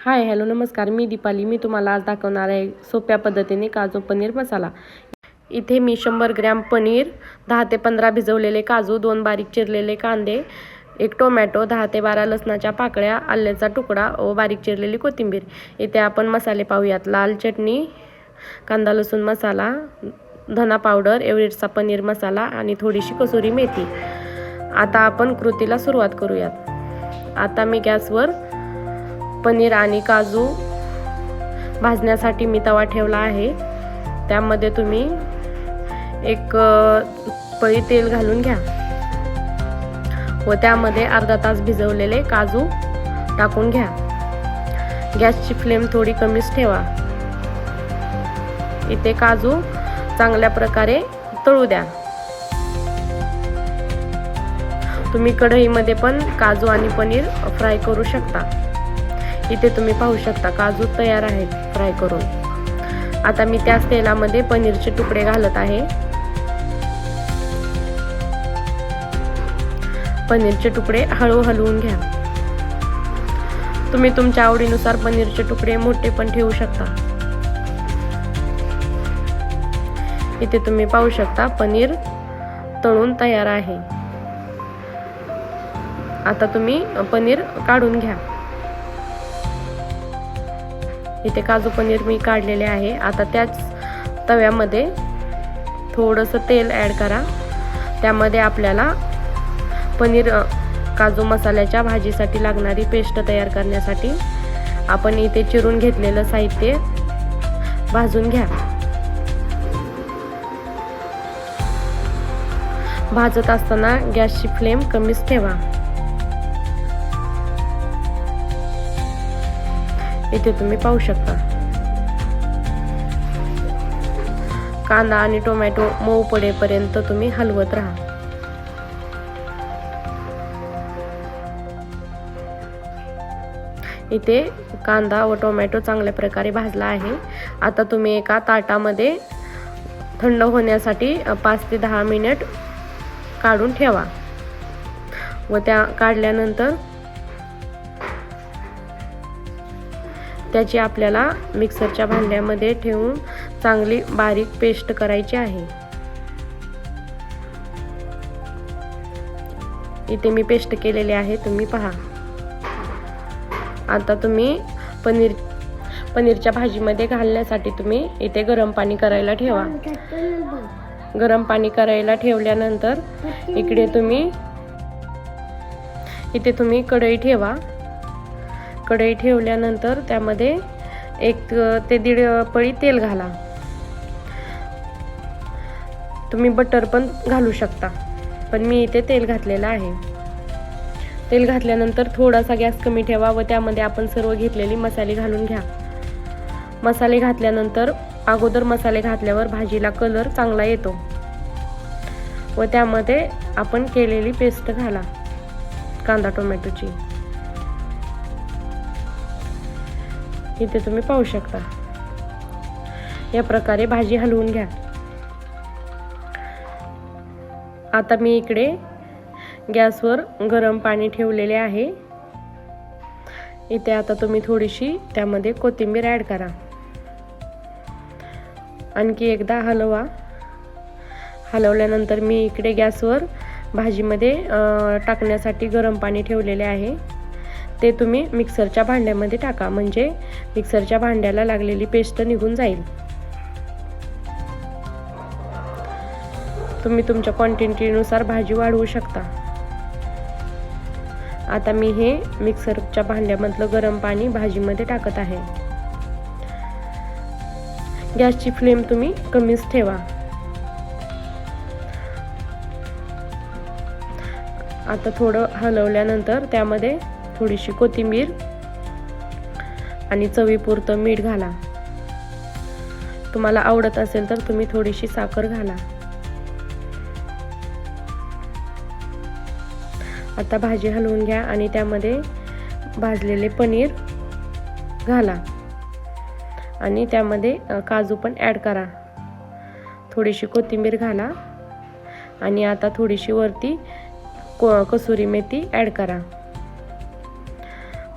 Hi hello नमस्कार. मी दीपाली. मी तुम्हाला आज दाखवणार आहे सोप्या पद्धतीने काजू पनीर मसाला. इथे मी शंभर ग्रॅम पनीर दहा ते पंधरा भिजवलेले काजू दोन बारीक चिरलेले कांदे एक टोमॅटो दहा ते बारा लसणाच्या पाकळ्या आल्याचा तुकडा व बारीक चिरलेली कोथिंबीर. इथे आपण मसाले पाहूयात. लाल चटणी कांदा लसूण मसाला धना पावडर एव्हरेस्टचा पनीर मसाला आणि थोडीशी कसुरी मेथी. आता आपण कृतीला सुरुवात करूयात. आता मी गॅसवर पनीर आणि काजू भाजण्यासाठी मी तवा ठेवला आहे. त्यामध्ये तुम्ही एक पळी तेल घालून घ्या. व त्यामध्ये अर्धा तास भिजवलेले काजू टाकून घ्या. गॅसची फ्लेम थोडी कमीच ठेवा. इथे काजू चांगल्या प्रकारे तळू द्या. तुम्ही कढईमध्ये पण काजू आणि पनीर फ्राय करू शकता. इथे तुम्ही पाहू शकता काजू तयार आहेत फ्राय करून. आता मी त्याच तेलामध्ये पनीरचे तुकडे घालत आहे. पनीरचे तुकडे हळू हलवून घ्या. तुम्ही तुमच्या आवडीनुसार पनीरचे तुकडे मोठे पण ठेवू शकता. इथे तुम्ही पाहू शकता पनीर तळून तयार आहे. आता तुम्ही पनीर काढून घ्या. इथे काजू पनीर मी काढलेले आहे. आता त्याच तव्यामध्ये थोडंसं तेल ॲड करा. त्यामध्ये आपल्याला पनीर काजू मसाल्याच्या भाजीसाठी लागणारी पेस्ट तयार करण्यासाठी आपण इथे चिरून घेतलेलं साहित्य भाजून घ्या. भाजत असताना गॅसची फ्लेम कमीच ठेवा. इथे तुम्ही पाहू शकता. कांदा आणि टोमॅटो मऊ पडेपर्यंत तुम्ही हलवत राहा. इथे कांदा व टोमॅटो चांगल्या प्रकारे भाजला आहे. आता तुम्ही एका ताटामध्ये थंड होण्यासाठी पाच ते दहा मिनिट काढून ठेवा. व त्या काढल्यानंतर त्याची आपल्याला मिक्सरच्या भांड्यामध्ये ठेवून चांगली बारीक पेस्ट करायची आहे. इथे मी पेस्ट केलेली आहे तुम्ही पहा. आता तुम्ही पनीर पनीरच्या भाजीमध्ये घालण्यासाठी तुम्ही इथे गरम पाणी करायला ठेवा. गरम पाणी करायला ठेवल्यानंतर इकडे तुम्ही इथे तुम्ही कढई ठेवा. कढई ठेवल्यानंतर त्यामध्ये एक ते दीड पळी तेल घाला. तुम्ही बटर पण घालू शकता पण मी इथे तेल घातलेलं आहे. तेल घातल्यानंतर थोडासा गॅस कमी ठेवा व त्यामध्ये आपण सर्व घेतलेली मसाले घालून घ्या. मसाले घातल्यानंतर अगोदर मसाले घातल्यावर भाजीला कलर चांगला येतो. व त्यामध्ये आपण केलेली पेस्ट घाला कांदा टोमॅटोची. इथे तुम्ही पाहू शकता. या प्रकारे भाजी हलवून घ्या. आता मी इकडे गॅसवर गरम पाणी ठेवलेले आहे. इथे आता तुम्ही थोडीशी त्यामध्ये कोथिंबीर ॲड करा. आणखी एकदा हलवा. हलवल्यानंतर मी इकडे गॅसवर भाजीमध्ये टाकण्यासाठी गरम पाणी ठेवलेले आहे. ते तुम्ही मिक्सरच्या भांड्यामध्ये टाका. म्हणजे मिक्सरच्या भांड्याला लागलेली पेस्ट निघून जाईल. तुम्ही तुमच्या क्वांटिटीनुसार भाजी वाढवू शकता. आता मी हे मिक्सरच्या भांड्यामधलं गरम पाणी भाजीमध्ये टाकत आहे. गॅसची फ्लेम तुम्ही कमीच ठेवा. आता थोडं हलवल्यानंतर त्यामध्ये थोडीशी कोथिंबीर आणि चवीपुरतं मीठ घाला. तुम्हाला आवडत असेल तर तुम्ही थोडीशी साखर घाला. आता भाजी हलवून घ्या आणि त्यामध्ये भाजलेले पनीर घाला. आणि त्यामध्ये काजू पण ॲड करा. थोडीशी कोथिंबीर घाला आणि आता थोडीशी वरती को कसुरी मेथी ॲड करा.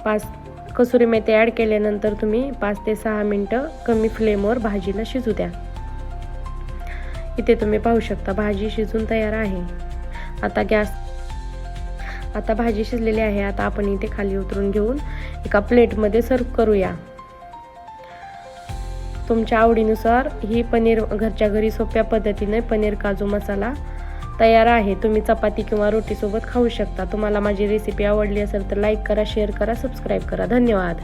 पाच कसुरी मेथी ॲड केल्यानंतर तुम्ही पाच ते सहा मिनटं कमी फ्लेमवर भाजीला शिजू द्या. इथे तुम्ही पाहू शकता भाजी शिजून तयार आहे. आता गॅस आता भाजी शिजलेली आहे. आता आपण इथे खाली उतरून घेऊन एका प्लेटमध्ये सर्व करूया. तुमच्या आवडीनुसार ही पनीर घरच्या घरी सोप्या पद्धतीने पनीर काजू मसाला तयार आहे. तुम्ही चपाती किंवा रोटीसोबत खाऊ शकता. तुम्हाला माझी रेसिपी आवडली असेल तर लाईक करा शेअर करा सबस्क्राईब करा. धन्यवाद.